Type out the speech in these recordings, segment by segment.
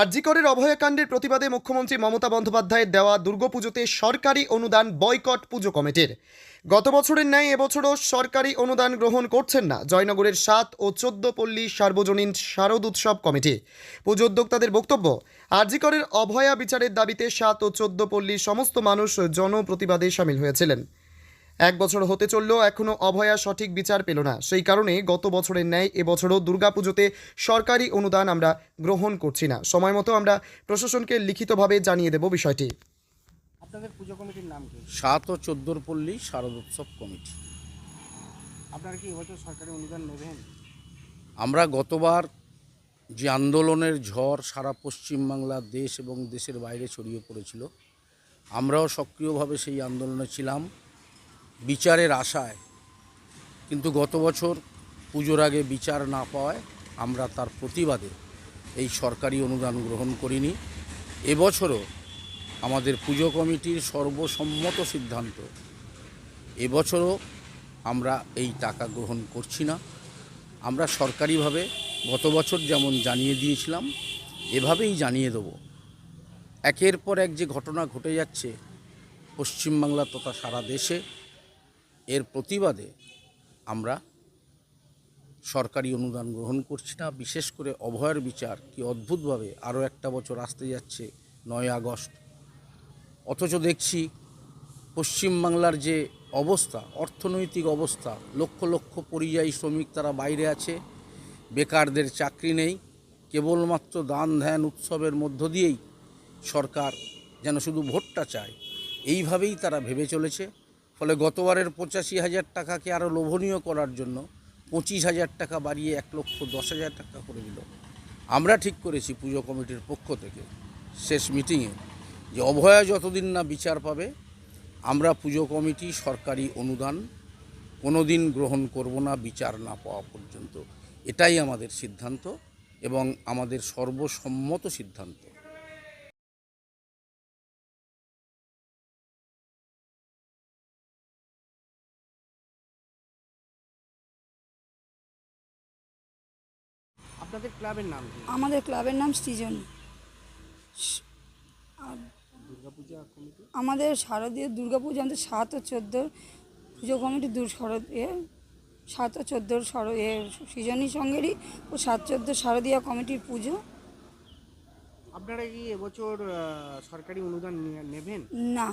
আরজিকরের অভয়াকাণ্ডের প্রতিবাদে মুখ্যমন্ত্রী মমতা বন্দ্যোপাধ্যায়ের দেওয়া দুর্গাপুজোতে সরকারি অনুদান বয়কট পুজো কমিটির। গত বছরের ন্যায় এবছরও সরকারি অনুদান গ্রহণ করছেন না। জয়নগরের সাত ও চোদ্দ পল্লী সার্বজনীন শারদ উৎসব কমিটি। পুজো উদ্যোক্তাদের বক্তব্য, আরজিকরের অভয়া বিচারের দাবিতে সাত ও চোদ্দ পল্লীর সমস্ত মানুষ জনপ্রতিবাদে সামিল হয়েছিলেন। এক বছর হতে চললেও এখনও অভয়া সঠিক বিচার পেল না। সেই কারণে গত বছরের ন্যায় এবছরও দুর্গাপুজোতে সরকারি অনুদান আমরা গ্রহণ করছি না। সময় মতো আমরা প্রশাসনকে লিখিতভাবে জানিয়ে দেব বিষয়টি। আপনাদের পুজো কমিটির নাম কি? সাত ও চোদ্দোর পল্লী শারদোৎসব কমিটি। আপনারা কি এবছর সরকারি অনুদান নেবেন? আমরা গতবার যে আন্দোলনের ঝড় সারা পশ্চিমবাংলা দেশ এবং দেশের বাইরে ছড়িয়ে পড়েছিল আমরাও সক্রিয়ভাবে সেই আন্দোলনে ছিলাম। বিচারের আশায়। কিন্তু গত বছর পুজোর আগে বিচার না পাওয়ায় আমরা তার প্রতিবাদে এই সরকারি অনুদান গ্রহণ করিনি। এবছরও আমাদের পুজো কমিটির সর্বসম্মত সিদ্ধান্ত এবছরও আমরা এই টাকা গ্রহণ করছি না। আমরা সরকারিভাবে গত বছর যেমন জানিয়ে দিয়েছিলাম, এভাবেই জানিয়ে দেব। একের পর এক যে ঘটনা ঘটে যাচ্ছে পশ্চিমবাংলা তথা সারা দেশে এর প্রতিবাদে আমরা সরকারি অনুদান গ্রহণ করছি না। বিশেষ করে অভয়ের বিচার কি অদ্ভুতভাবে আরও একটা বছর আসতে যাচ্ছে, নয় আগস্ট। অথচ দেখছি পশ্চিমবাংলার যে অবস্থা, অর্থনৈতিক অবস্থা, লক্ষ লক্ষ পরিযায়ী শ্রমিক তারা বাইরে আছে, বেকারদের চাকরি নেই, কেবলমাত্র দান ধ্যান উৎসবের মধ্য দিয়েই সরকার যেন শুধু ভোটটা চায়, এইভাবেই তারা ভেবে চলেছে। ফলে গতবারের পঁচাশি হাজার টাকাকে আরও লোভনীয় করার জন্য পঁচিশ হাজার টাকা বাড়িয়ে এক লক্ষ দশ হাজার টাকা করে দিল। আমরা ঠিক করেছি পুজো কমিটির পক্ষ থেকে শেষ মিটিংয়ে যে অভয়া যতদিন না বিচার পাবে, আমরা পুজো কমিটি সরকারি অনুদান কোনো দিন গ্রহণ করব না, বিচার না পাওয়া পর্যন্ত। এটাই আমাদের সিদ্ধান্ত এবং আমাদের সর্বসম্মত সিদ্ধান্ত। আপনাদের ক্লাবের নাম কি? আমাদের ক্লাবের নাম সৃজনী। দুর্গাপূজা কমিটি? আমাদের শারদীয় দুর্গাপুজো আমাদের সাত ও চোদ্দোর পুজো কমিটি দু এ সাত ও চোদ্দোর শর এ সৃজনী সঙ্গেরই ও সাত চোদ্দ শারদীয়া কমিটির পুজো। আপনারা কি এবছর আহ, সরকারি অনুদান নিয়ে- নেবেন? না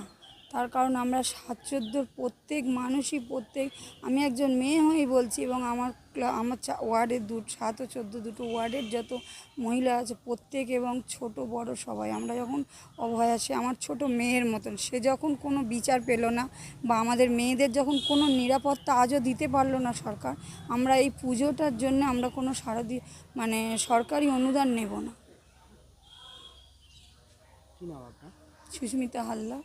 তার কারণ আমরা সাত চোদ্দোর প্রত্যেক মানুষই প্রত্যেক আমি একজন মেয়ে হয়েই বলছি এবং আমার আমার চা- ওয়ার্ডের দু সাত ও চোদ্দ দুটো ওয়ার্ডের যত মহিলা আছে প্রত্যেক এবং ছোট বড় সবাই আমরা যখন অভয় আসে আমার ছোট মেয়ের মতন সে যখন কোনো বিচার পেল না বা আমাদের মেয়েদের যখন কোনো নিরাপত্তা আজও দিতে পারল না সরকার আমরা এই পুজোটার জন্য আমরা কোনো সারাদি মানে সরকারি অনুদান নেব না। সুস্মিতা হালদার।